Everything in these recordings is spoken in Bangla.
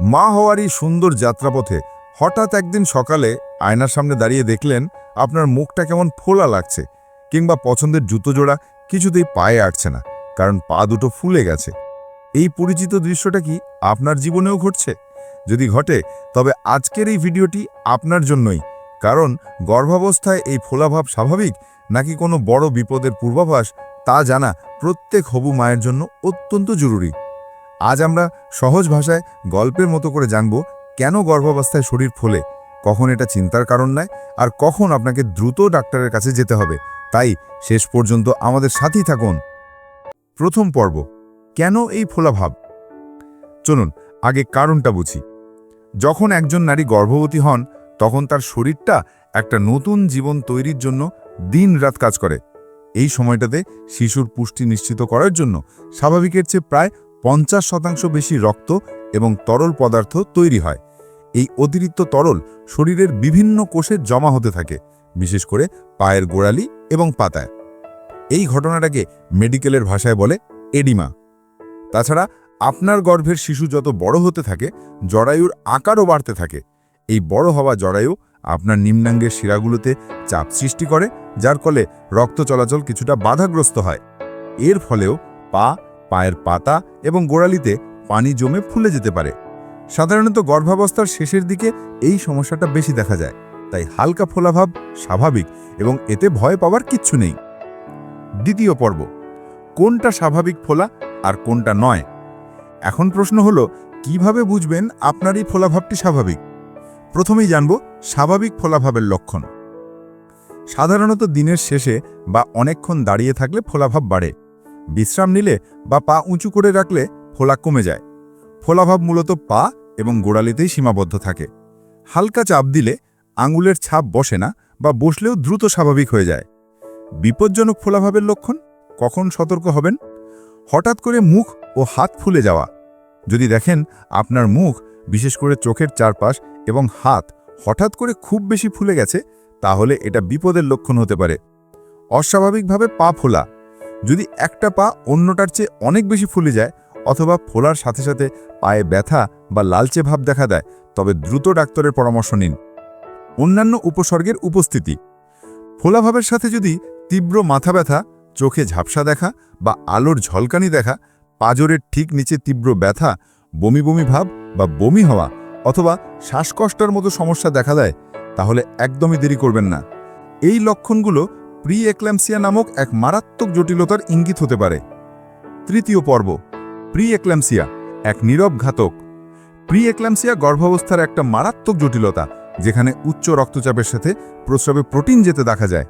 মা হওয়ার এই সুন্দর যাত্রাপথে হঠাৎ একদিন সকালে আয়নার সামনে দাঁড়িয়ে দেখলেন আপনার মুখটা কেমন ফোলা লাগছে কিংবা পছন্দের জুতো জোড়া কিছুতেই পায়ে আটছে না, কারণ পা দুটো ফুলে গেছে। এই পরিচিত দৃশ্যটা কি আপনার জীবনেও ঘটছে? যদি ঘটে, তবে আজকের এই ভিডিওটি আপনার জন্যই। কারণ গর্ভাবস্থায় এই ফোলাভাব স্বাভাবিক নাকি কোনো বড় বিপদের পূর্বাভাস তা জানা প্রত্যেক হবু মায়ের জন্য অত্যন্ত জরুরি। আজ আমরা সহজ ভাষায় গল্পের মতো করে জানব কেন গর্ভাবস্থায় শরীর ফোলে, কখন এটা চিন্তার কারণ নয় আর কখন আপনাকে দ্রুত ডাক্তারের কাছে যেতে হবে। তাই শেষ পর্যন্ত আমাদের সাথেই থাকুন। প্রথম পর্ব, কেন এই ফোলাভাব? চলুন, আগে কারণটা বুঝি। যখন একজন নারী গর্ভবতী হন, তখন তার শরীরটা একটা নতুন জীবন তৈরির জন্য দিন রাত কাজ করে। এই সময়টাতে শিশুর পুষ্টি নিশ্চিত করার জন্য স্বাভাবিকের চেয়ে প্রায় পঞ্চাশ শতাংশ বেশি রক্ত এবং তরল পদার্থ তৈরি হয়। এই অতিরিক্ত তরল শরীরের বিভিন্ন কোষে জমা হতে থাকে, বিশেষ করে পায়ের গোড়ালি এবং পাতায়। এই ঘটনাটাকে মেডিকেলের ভাষায় বলে এডিমা। তাছাড়া আপনার গর্ভের শিশু যত বড় হতে থাকে, জরায়ুর আকারও বাড়তে থাকে। এই বড় হওয়া জরায়ু আপনার নিম্নাঙ্গের শিরাগুলোতে চাপ সৃষ্টি করে, যার ফলে রক্ত চলাচল কিছুটা বাধাগ্রস্ত হয়। এর ফলেও পা পায়ের পাতা এবং গোড়ালিতে পানি জমে ফুলে যেতে পারে। সাধারণত গর্ভাবস্থার শেষের দিকে এই সমস্যাটা বেশি দেখা যায়, তাই হালকা ফোলাভাব স্বাভাবিক এবং এতে ভয় পাওয়ার কিচ্ছু নেই। দ্বিতীয় পর্ব, কোনটা স্বাভাবিক ফোলা আর কোনটা নয়? এখন প্রশ্ন হলো, কীভাবে বুঝবেন আপনার এই ফোলাভাবটি স্বাভাবিক? প্রথমেই জানব স্বাভাবিক ফোলাভাবের লক্ষণ। সাধারণত দিনের শেষে বা অনেকক্ষণ দাঁড়িয়ে থাকলে ফোলাভাব বাড়ে। বিশ্রাম নিলে বা পা উঁচু করে রাখলে ফোলা কমে যায়। ফোলাভাব মূলত পা এবং গোড়ালিতেই সীমাবদ্ধ থাকে। হালকা চাপ দিলে আঙুলের ছাপ বসে না বা বসলেও দ্রুত স্বাভাবিক হয়ে যায়। বিপজ্জনক ফোলাভাবের লক্ষণ? কখন সতর্ক হবেন? হঠাৎ করে মুখ ও হাত ফুলে যাওয়া। যদি দেখেন আপনার মুখ, বিশেষ করে চোখের চারপাশ এবং হাত, হঠাৎ করে খুব বেশি ফুলে গেছে, তাহলে এটা বিপদের লক্ষণ হতে পারে। অস্বাভাবিকভাবে পা ফোলা যদি একটা পা অন্যটার চেয়ে অনেক বেশি ফুলে যায় অথবা ফোলার সাথে সাথে পায়ে ব্যথা বা লালচে ভাব দেখা দেয়, তবে দ্রুত ডাক্তারের পরামর্শ নিন। অন্যান্য উপসর্গের উপস্থিতি। ফোলাভাবের সাথে যদি তীব্র মাথা ব্যথা, চোখে ঝাপসা দেখা বা আলোর ঝলকানি দেখা, পাজরের ঠিক নিচে তীব্র ব্যথা, বমি বমি ভাব বা বমি হওয়া অথবা শ্বাসকষ্টের মতো সমস্যা দেখা দেয়, তাহলে একদমই দেরি করবেন না। এই লক্ষণগুলো প্রি এক্ল্যাম্সিয়া নামক এক মারাত্মক জটিলতার ইঙ্গিত হতে পারে। তৃতীয় পর্ব প্রি এক্ল্যাম্সিয়া এক নীরব ঘাতক। প্রি এক্ল্যাম্সিয়া গর্ভাবস্থার একটা মারাত্মক জটিলতা, যেখানে উচ্চ রক্তচাপের সাথে প্রস্রাবে প্রোটিন যেতে দেখা যায়।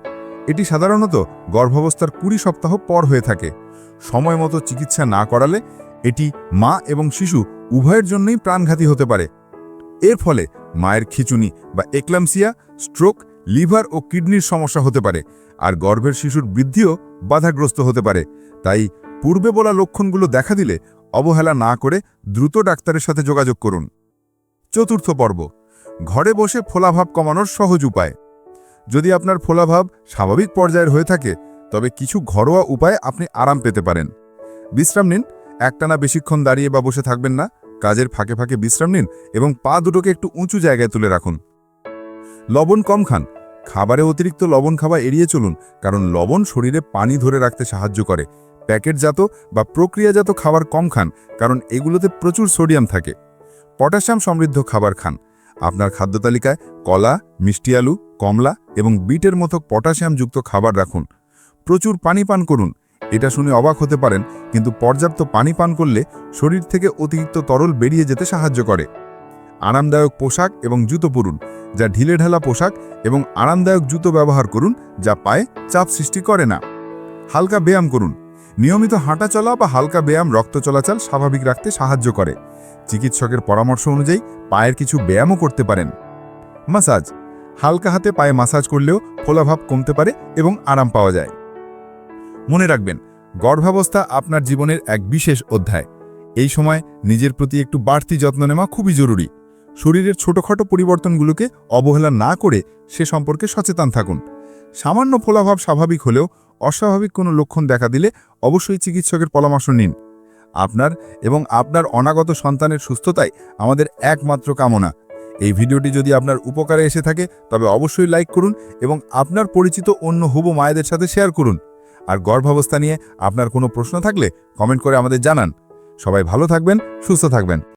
এটি সাধারণত গর্ভাবস্থার কুড়ি সপ্তাহ পর হয়ে থাকে। সময় মতো চিকিৎসা না করালে এটি মা এবং শিশু উভয়ের জন্যই প্রাণঘাতী হতে পারে। এর ফলে মায়ের খিচুনি বা এক্লামসিয়া স্ট্রোক লিভার ও কিডনির সমস্যা হতে পারে, আর গর্ভের শিশুর বৃদ্ধিও বাধাগ্রস্ত হতে পারে। তাই পূর্বে বলা লক্ষণগুলো দেখা দিলে অবহেলা না করে দ্রুত ডাক্তারের সাথে যোগাযোগ করুন। চতুর্থ পর্ব, ঘরে বসে ফোলাভাব কমানোর সহজ উপায়। যদি আপনার ফোলাভাব স্বাভাবিক পর্যায়ের হয়ে থাকে, তবে কিছু ঘরোয়া উপায়ে আপনি আরাম পেতে পারেন। বিশ্রাম নিন, একটানা বেশিক্ষণ দাঁড়িয়ে বা বসে থাকবেন না। কাজের ফাঁকে ফাঁকে বিশ্রাম নিন এবং পা দুটোকে একটু উঁচু জায়গায় তুলে রাখুন। লবণ কম খান খাবারে অতিরিক্ত লবণ খাওয়া এড়িয়ে চলুন, কারণ লবণ শরীরে পানি ধরে রাখতে সাহায্য করে। প্যাকেটজাত বা প্রক্রিয়াজাত খাবার কম খান, কারণ এগুলোতে প্রচুর সোডিয়াম থাকে। পটাশিয়াম সমৃদ্ধ খাবার খান। আপনার খাদ্য তালিকায় কলা, মিষ্টি আলু, কমলা এবং বিটের মতো পটাশিয়ামযুক্ত খাবার রাখুন। প্রচুর পানি পান করুন। এটা শুনে অবাক হতে পারেন, কিন্তু পর্যাপ্ত পানি পান করলে শরীর থেকে অতিরিক্ত তরল বেরিয়ে যেতে সাহায্য করে। আরামদায়ক পোশাক এবং জুতো পরুন। যা ঢিলেঢালা পোশাক এবং আরামদায়ক জুতো ব্যবহার করুন যা পায়ে চাপ সৃষ্টি করে না। হালকা ব্যায়াম করুন। নিয়মিত হাঁটা চলা বা হালকা ব্যায়াম রক্ত চলাচল স্বাভাবিক রাখতে সাহায্য করে। চিকিৎসকের পরামর্শ অনুযায়ী পায়ের কিছু ব্যায়ামও করতে পারেন। মাসাজ। হালকা হাতে পায়ে মাসাজ করলেও ফোলাভাব কমতে পারে এবং আরাম পাওয়া যায়। মনে রাখবেন, গর্ভাবস্থা আপনার জীবনের এক বিশেষ অধ্যায়। এই সময় নিজের প্রতি একটু বাড়তি যত্ন নেওয়া খুবই জরুরি। শরীরের ছোটখাটো পরিবর্তনগুলোকে অবহেলা না করে সে সম্পর্কে সচেতন থাকুন। সামান্য ফোলাভাব স্বাভাবিক হলেও অস্বাভাবিক কোনো লক্ষণ দেখা দিলে অবশ্যই চিকিৎসকের পরামর্শ নিন। আপনার এবং আপনার অনাগত সন্তানের সুস্থতাই আমাদের একমাত্র কামনা। এই ভিডিওটি যদি আপনার উপকারে এসে থাকে, তবে অবশ্যই লাইক করুন এবং আপনার পরিচিত অন্য হুবু মায়েদের সাথে শেয়ার করুন। আর গর্ভাবস্থা নিয়ে আপনার কোনো প্রশ্ন থাকলে কমেন্ট করে আমাদের জানান। সবাই ভালো থাকবেন, সুস্থ থাকবেন।